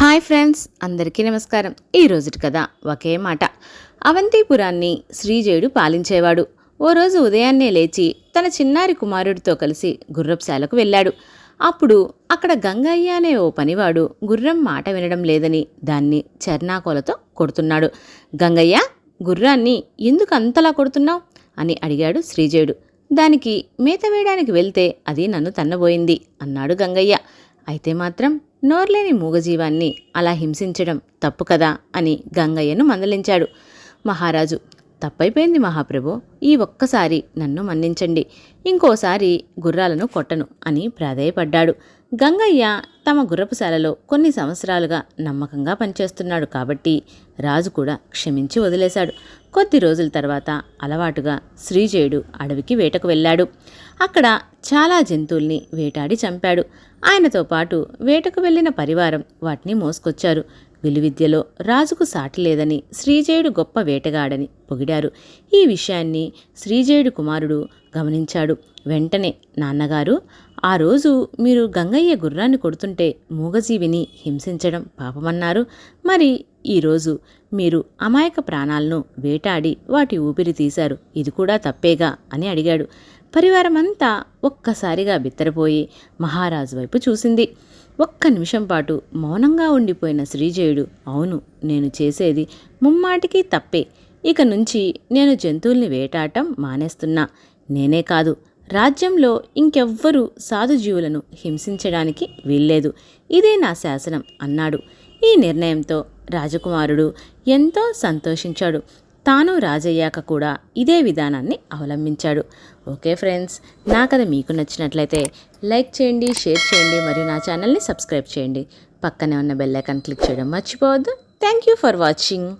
Hi friends అందరికీ నమస్కారం. ఈ రోజుటి కథ ఒకే మాట. అవంతిపురాన్ని శ్రీజయుడు పాలించేవాడు. ఓ రోజు ఉదయాన్నే లేచి తన చిన్నారి కుమారుడితో కలిసి గుర్రపుశాలకు వెళ్ళాడు. అప్పుడు అక్కడ గంగయ్య అనే ఓ పనివాడు గుర్రం మాట వినడం లేదని దాన్ని చర్నాకోలతో కొడుతున్నాడు. గంగయ్య గుర్రాన్ని ఎందుకు అంతలా కొడుతున్నావు? అని అడిగాడు శ్రీజయుడు. దానికి మేత వేయడానికి వెళ్తే అది నన్ను తన్నబోయింది అన్నాడు గంగయ్య. అయితే మాత్రం నోర్లేని మూగజీవాన్ని అలా హింసించడం తప్పు కదా అని గంగయ్యను మందలించాడు. మహారాజు తప్పైపోయింది మహాప్రభు. ఈ ఒక్కసారి నన్ను మన్నించండి. ఇంకోసారి గుర్రాలను కొట్టను అని ప్రాధేయపడ్డాడు. గంగయ్య తమ గుర్రపుశాలలో కొన్ని సంవత్సరాలుగా నమ్మకంగా పనిచేస్తున్నాడు కాబట్టి రాజు కూడా క్షమించి వదిలేశాడు. కొద్ది రోజుల తర్వాత అలవాటుగా శ్రీజయుడు అడవికి వేటకు వెళ్ళాడు. అక్కడ చాలా జంతువుల్ని వేటాడి చంపాడు. ఆయనతో పాటు వేటకు వెళ్ళిన పరివారం వాటిని మోసుకొచ్చారు. విలువిద్యలో రాజుకు సాటి లేదని శ్రీజయుడు గొప్ప వేటగాడని పొగిడారు. ఈ విషయాన్ని శ్రీజయుడు కుమారుడు గమనించాడు. వెంటనే నాన్నగారు ఆ రోజు మీరు గంగయ్య గుర్రాన్ని కొడుతుంటే మూగజీవిని హింసించడం పాపమన్నారు. మరి ఈరోజు మీరు అమాయక ప్రాణాలను వేటాడి వాటి ఊపిరి తీశారు. ఇది కూడా తప్పేగా? అని అడిగాడు. పరివారమంతా ఒక్కసారిగా బిత్తరపోయి మహారాజు వైపు చూసింది. ఒక్క నిమిషం పాటు మౌనంగా ఉండిపోయిన శ్రీజయుడు అవును నేను చేసేది ముమ్మాటికి తప్పే. ఇక నుంచి నేను జంతువుల్ని వేటాడటం మానేస్తున్నా. నేనే కాదు రాజ్యంలో ఇంకెవ్వరూ సాధుజీవులను హింసించడానికి వీల్లేదు. ఇదే నా శాసనం అన్నాడు. ఈ నిర్ణయంతో రాజకుమారుడు ఎంతో సంతోషించాడు. తాను రాజయ్యాక కూడా ఇదే విధానాన్ని అవలంబించాడు. ఓకే ఫ్రెండ్స్ నా కథ మీకు నచ్చినట్లయితే లైక్ చేయండి షేర్ చేయండి మరియు నా ఛానల్ని సబ్స్క్రైబ్ చేయండి. పక్కనే ఉన్న బెల్ క్లిక్ చేయడం మర్చిపోవద్దు. Thank you for watching.